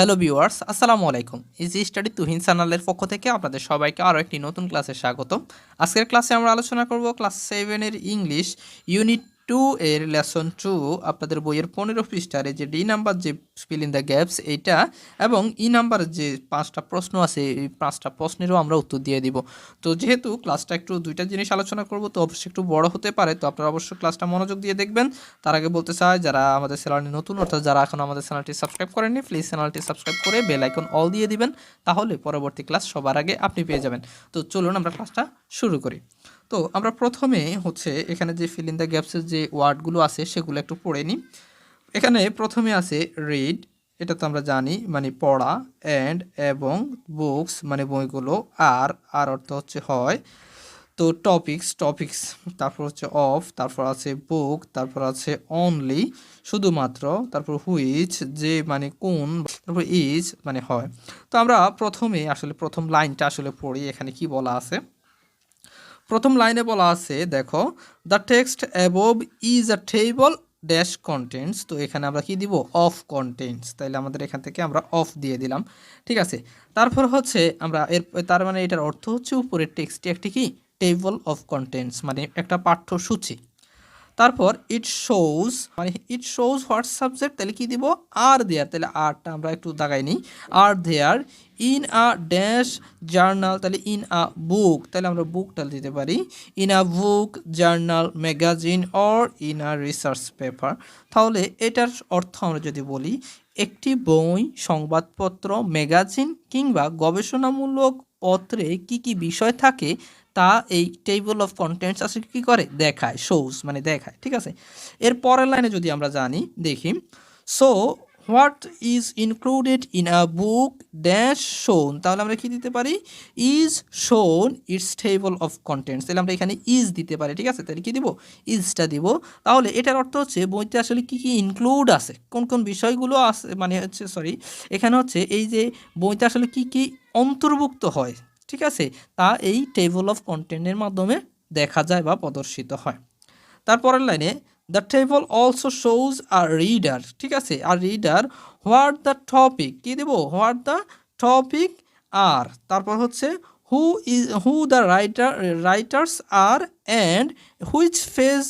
Hello viewers আসসালামু আলাইকুম easy study Tuhin সানালের পক্ষ থেকে আপনাদের সবাইকে আরও একটি নতুন ক্লাসে স্বাগত আজকের ক্লাসে আমরা আলোচনা করব ক্লাস সেভেনের ইংলিশ ইউনিট টু এর লেসন টু আপনাদের বইয়ের পনেরো পৃষ্ঠার যে ডি নাম্বার, যে ফিল ইন দ্য গ্যাপস এইটা এবং ই নাম্বার যে পাঁচটা প্রশ্ন আছে, এই পাঁচটা প্রশ্নেরও আমরা উত্তর দিয়ে দিব। তো যেহেতু ক্লাসটা একটু দুইটা জিনিস আলোচনা করব, তো অবশ্যই একটু বড় হতে পারে, তো আপনারা অবশ্যই ক্লাসটা মনোযোগ দিয়ে দেখবেন। তার আগে বলতে চাই, যারা আমাদের চ্যানেলটি নতুন, অর্থাৎ যারা এখন আমাদের চ্যানেলটি সাবস্ক্রাইব করেননি প্লিজ চ্যানেলটি সাবস্ক্রাইব করে বেল আইকন অল দিয়ে দিবেন, তাহলে পরবর্তী ক্লাস সবার আগে আপনি পেয়ে যাবেন। তো চলুন আমরা ক্লাসটা শুরু করি। তো আমরা প্রথমে হচ্ছে এখানে যে ফিল ইন দ্য গ্যাপসের যে ওয়ার্ডগুলো আছে সেগুলো একটু পড়ে নিই। এখানে প্রথমে আছে রিড এটা তো আমরা জানি মানে পড়া অ্যান্ড এবং বুকস মানে বইগুলো, আর আর অর্থ হচ্ছে হয়। তো টপিক্স টপিকস তারপর হচ্ছে অফ তারপর আছে বুক তারপর আছে অনলি শুধুমাত্র, তারপর হুইচ যে মানে কোন, তারপর ইজ মানে হয়। তো আমরা প্রথমে আসলে প্রথম লাইনটা আসলে পড়ি, এখানে কি বলা আছে? প্রথম লাইনে বলা আছে, দেখো the text above is a table dash contents তো এখানে আমরা কি দিব? অফ কন্টেন্টস তাইলে আমাদের এখান থেকে আমরা অফ দিয়ে দিলাম। ঠিক আছে? তারপর হচ্ছে আমরা এর, তার মানে এটার অর্থ হচ্ছে উপরের টেক্সটটি একটি কি? টেবল অফ কন্টেন্টস মানে একটা পাঠ্যসূচি। তারপর ইট শোজ মানে ইট শোজ হোয়াট সাবজেক্ট তাহলে কি দিব? আর দেয়ার তাহলে আরটা আমরা একটু দাগাই নিই। আর there in a dash journal তাহলে ইন আ বুক তাহলে আমরা বুকটা দিতে পারি। In a book journal magazine or in a research paper তাহলে এটার অর্থ আমরা যদি বলি, একটি বই, সংবাদপত্র ম্যাগাজিন কিংবা গবেষণামূলক পত্রে কি কি বিষয় থাকে তা এই টেবিল অফ কন্টেন্টস আসলে কী করে? দেখায় শোজ মানে দেখায়, ঠিক আছে? এর পরের লাইনে যদি আমরা জানি, দেখি। So what is included in a book dash shown তাহলে আমরা কি দিতে পারি? ইজ শোন ইটস টেবল অফ কন্টেন্টস তাহলে আমরা এখানে ইজ দিতে পারি, ঠিক আছে? তাহলে কি দিব? ইজটা দিব। তাহলে এটার অর্থ হচ্ছে, বইতে আসলে কি কি ইনক্লুড আছে? কোন কোন বিষয়গুলো আছে? মানে হচ্ছে সরি এখানে হচ্ছে এই যে বইতে আসলে কি কি অন্তর্ভুক্ত হয়, ঠিক আছে? তা এই টেবল অফ কন্টেন্টের মাধ্যমে দেখা যায় বা প্রদর্শিত হয়। তারপরের লাইনে the table also shows our reader ঠিক আছে? Our reader what the topic কী দেবো? হোয়াট দ্য টপিক আর তারপর হচ্ছে who is who the writer writers R and which page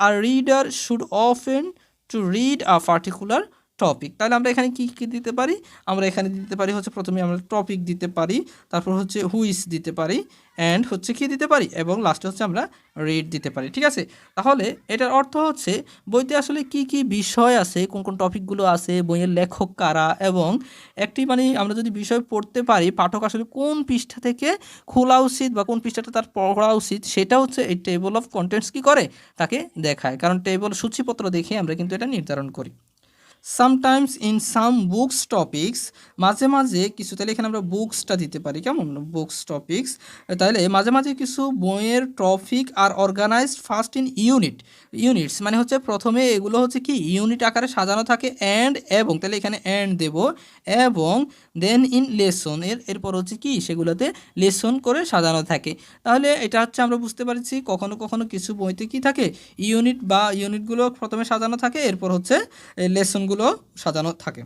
our reader should often to read a particular topic তাহলে আমরা এখানে কি কি দিতে পারি? আমরা এখানে দিতে পারি হচ্ছে প্রথমে আমরা টপিক দিতে পারি, তারপর হচ্ছে হুইস দিতে পারি অ্যান্ড হচ্ছে কি দিতে পারি, এবং লাস্টে হচ্ছে আমরা রিড দিতে পারি, ঠিক আছে? তাহলে এটার অর্থ হচ্ছে, বইতে আসলে কি কি বিষয় আছে, কোন কোন টপিকগুলো আছে, বইয়ের লেখক কারা, এবং একটি মানে আমরা যদি বিষয় পড়তে পারি, পাঠক আসলে কোন পৃষ্ঠা থেকে খোলা উচিত বা কোন পৃষ্ঠাটা তার পড়া উচিত, সেটা হচ্ছে এই টেবল অফ কন্টেন্টস কি করে? তাকে দেখায়, কারণ টেবল সূচিপত্র দেখে আমরা কিন্তু এটা নির্ধারণ করি। Sometimes in some books topics মাঝে মাঝে কিছু, তাহলে এখানে আমরা বুকসটা দিতে পারি। কেমন? বুকস টপিক্স তাহলে মাঝে মাঝে কিছু বইয়ের topic are organized first in unit units মানে হচ্ছে প্রথমে এগুলো হচ্ছে কি? ইউনিট আকারে সাজানো থাকে অ্যান্ড এবং, তাহলে এখানে অ্যান্ড দেব। এবং দেন ইন লেসন এর, এরপর হচ্ছে কি? সেগুলোতে লেসন করে সাজানো থাকে। তাহলে এটা হচ্ছে আমরা বুঝতে পারছি কখনো কখনো কিছু বইতে কি থাকে? ইউনিট বা ইউনিটগুলো প্রথমে সাজানো থাকে, এরপর হচ্ছে লেসনগুলো সাজানো থাকে।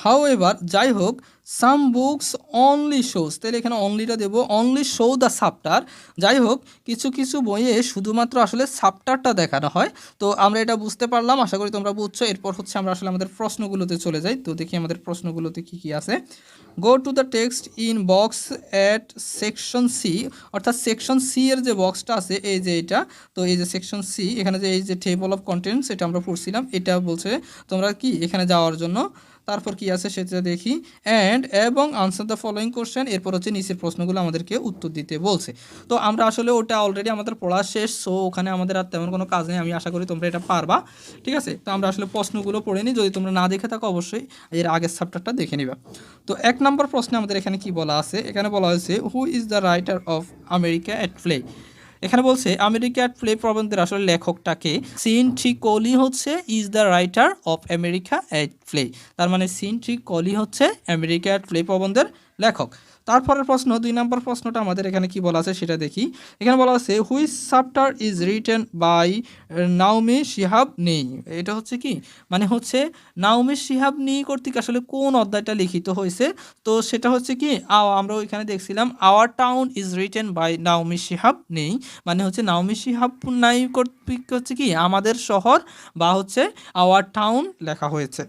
হাউ এবার যাই হোক সাম বুকস অনলি শোজ তাহলে এখানে অনলিটা দেবো অনলি শো দ্য সাপটার যাই হোক কিছু কিছু বইয়ে শুধুমাত্র আসলে সাপটারটা দেখানো হয়। তো আমরা এটা বুঝতে পারলাম, আশা করি তোমরা বুঝছ। এরপর হচ্ছে আমরা আসলে আমাদের প্রশ্নগুলোতে চলে যাই। তো দেখি আমাদের প্রশ্নগুলোতে কী কী আছে। Go to the text in box at section C অর্থাৎ সেকশন সি এর যে বক্সটা আছে, এই যে এটা, তো এই যে সেকশন সি এখানে যে এই যে টেবল অফ কন্টেন্টস এটা আমরা পড়ছিলাম। এটা বলছে তোমরা কি এখানে যাওয়ার জন্য? তারপর কি আছে সেটা দেখি। অ্যান্ড এবং আনসার দ্য ফলোয়িং কোশ্চেন এরপর হচ্ছে নিচের প্রশ্নগুলো আমাদেরকে উত্তর দিতে বলছে। তো আমরা আসলে ওটা অলরেডি আমাদের পড়া শেষ সো ওখানে আমাদের আর তেমন কোনো কাজ নেই, আমি আশা করি তোমরা এটা পারবা। ঠিক আছে? তো আমরা আসলে প্রশ্নগুলো পড়ে নিই, যদি তোমরা না দেখে থাকো অবশ্যই এর আগের চ্যাপ্টারটা দেখে নিবা। তো এক নম্বর প্রশ্নে আমাদের এখানে কি বলা আছে? এখানে বলা হয়েছে who is the writer of America at play এখানে বলছে আমেরিকার প্লে প্রবন্ধের আসলে লেখকটাকে সিন ট্রি কোলি হচ্ছে is the writer of America at play তার মানে সিন ট্রি কোলি হচ্ছে আমেরিকার প্লে প্রবন্ধের লেখক। তারপরের প্রশ্ন, দুই নম্বর প্রশ্নটা আমাদের এখানে কি বলা আছে সেটা দেখি। এখানে বলা আছে, which chapter is written by Naomi Shihab নেই? এটা হচ্ছে কি? মানে হচ্ছে, নাওমি শিহাব নেই কর্তৃক আসলে কোন অধ্যায়টা লিখিত হয়েছে? তো সেটা হচ্ছে কি আমরা ওইখানে দেখছিলাম our town is written by Naomi Shihab নেই। মানে হচ্ছে, নাওমি শিহাব নাই কর্তৃক হচ্ছে কি, আমাদের শহর বা হচ্ছে আওয়ার টাউন লেখা হয়েছে।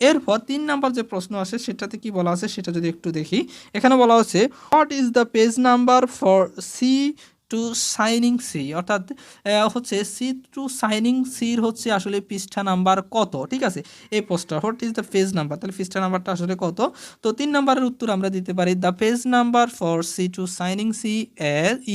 এরপর তিন নাম্বার যে প্রশ্ন আছে, সেটাতে কি বলা আছে সেটা যদি একটু দেখি। এখানে বলা হচ্ছে what is the page number for sea to shining sea অর্থাৎ হচ্ছে সি টু সাইনিং সির হচ্ছে আসলে পৃষ্ঠা নাম্বার কত, ঠিক আছে? এই poster what is the page number তাহলে পৃষ্ঠা নাম্বারটা আসলে কত? তো তিন নাম্বারের উত্তর আমরা দিতে পারি the page number for sea to shining sea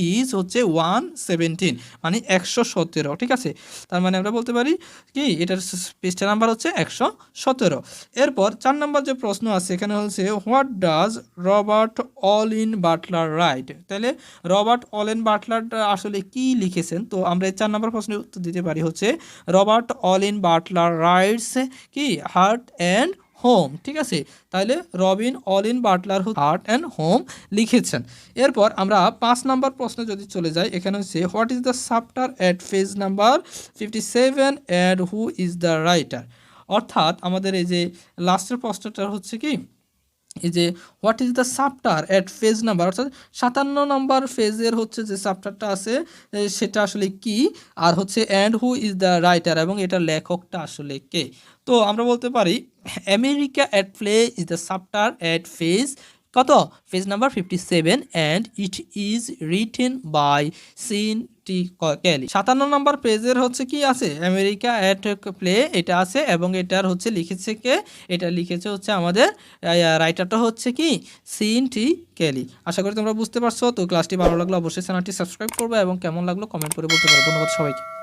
is হচ্ছে ওয়ান সেভেন্টিন মানে একশো সতেরো, ঠিক আছে? তার মানে আমরা বলতে পারি কি, এটার পৃষ্ঠা নাম্বার হচ্ছে একশো সতেরো। এরপর চার নাম্বার যে প্রশ্ন আছে, এখানে হচ্ছে what does Robert Olen Butler write তাহলে রবার্ট অল ইন বাটলার আসলে কি লিখেছেন? তো আমরা চার নম্বর প্রশ্নের উত্তর দিতে পারি হচ্ছে, Robert Olen Butler writes কি? হার্ট অ্যান্ড হোম, ঠিক আছে? তাহলে Robin Olen Butler heart and home লিখেছেন। এরপর আমরা পাঁচ নাম্বার প্রশ্নে যদি চলে যাই, এখানে হচ্ছে, what is the chapter at page number fifty seven and who is the writer? অর্থাৎ আমাদের এই যে লাস্টের প্রশ্নটা হচ্ছে কি এই যে what is the chapter at page number অর্থাৎ সাতান্ন নম্বর ফেজের হচ্ছে যে সাপ্টারটা আছে সেটা আসলে কি? আর হচ্ছে and who is the writer এবং এটা লেখকটা আসলে কে? তো আমরা বলতে পারি America at play is the chapter at page কত? Page number fifty seven and it is written by Sean T Kelly সাতান্ন নম্বর পেজের হচ্ছে কি আছে? আমেরিকা অ্যাট প্লে এটা আছে এবং এটার হচ্ছে লিখেছে কে? এটা লিখেছে হচ্ছে আমাদের রাইটারটা হচ্ছে কি? সিন টি ক্যালি আশা করি তোমরা বুঝতে পারছ। তো ক্লাসটি ভালো লাগল অবশ্যই চ্যানেলটি সাবস্ক্রাইব করবে এবং কেমন লাগল কমেন্ট করে বলতে পারো। ধন্যবাদ সবাইকে।